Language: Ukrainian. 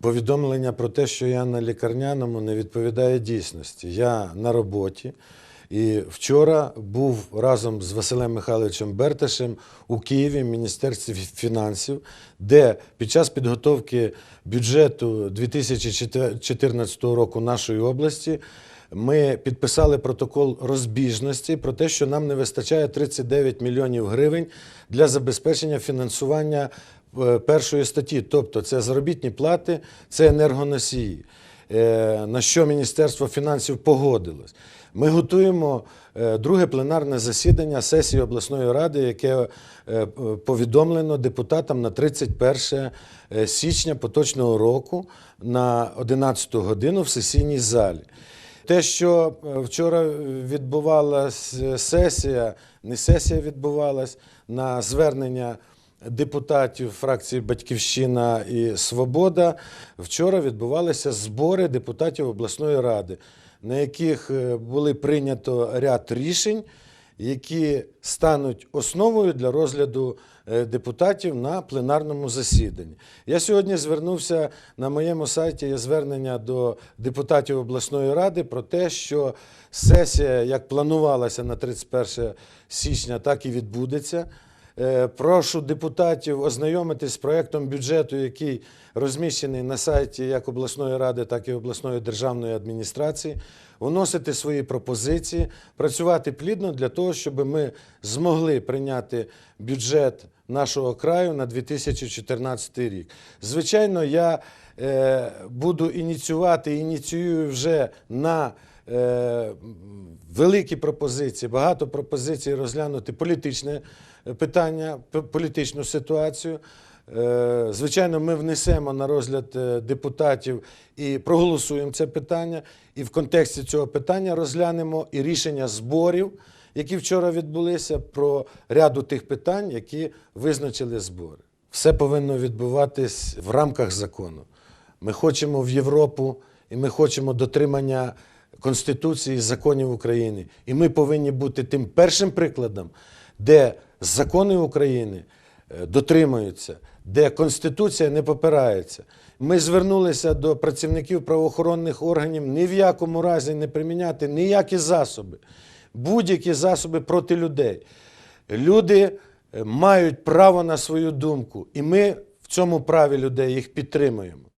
Повідомлення про те, що я на лікарняному, не відповідає дійсності. Я на роботі. І вчора був разом з Василем Михайловичем Берташем у Києві в Міністерстві фінансів, де під час підготовки бюджету 2014 року нашої області ми підписали протокол розбіжності про те, що нам не вистачає 39 мільйонів гривень для забезпечення фінансування першої статті, тобто це заробітні плати, це енергоносії, е, на що Міністерство фінансів погодилось. Ми готуємо е, друге пленарне засідання сесії обласної ради, яке е, повідомлено депутатам на 31 січня поточного року на 11 годину в сесійній залі. Те, що е, вчора відбувалася сесія, не сесія відбувалась на звернення депутатів фракції Батьківщина і Свобода. Вчора відбувалися збори депутатів обласної ради, на яких е, були прийнято ряд рішень, які стануть основою для розгляду е, депутатів на пленарному засіданні. Я сьогодні звернувся на моєму сайті є звернення до депутатів обласної ради про те, що сесія, як планувалася на 31 січня, так і відбудеться. Е, Прошу депутатів ознайомитись з проектом бюджету, який розміщений на сайті як обласної ради, так і обласної державної адміністрації, вносити свої пропозиції, працювати плідно для того, щоб ми змогли прийняти бюджет нашого краю на 2014 рік. Звичайно, я е, буду ініціювати, ініціюю вже на великі пропозиції, багато пропозицій розглянути політичне е, питання, політичну ситуацію. Е, Звичайно, ми внесемо на розгляд е, депутатів і проголосуємо це питання. І в контексті цього питання розглянемо і рішення зборів, які вчора відбулися, про ряду тих питань, які визначили збори. Все повинно відбуватись в рамках закону. Ми хочемо в Європу, і ми хочемо дотримання Конституції законів України. І ми повинні бути тим першим прикладом, де закони України е, дотримуються, де Конституція не попирається. Ми звернулися до працівників правоохоронних органів ні в якому разі не приміняти ніякі засоби, будь-які засоби проти людей. Люди е, мають право на свою думку, і ми в цьому праві людей їх підтримуємо.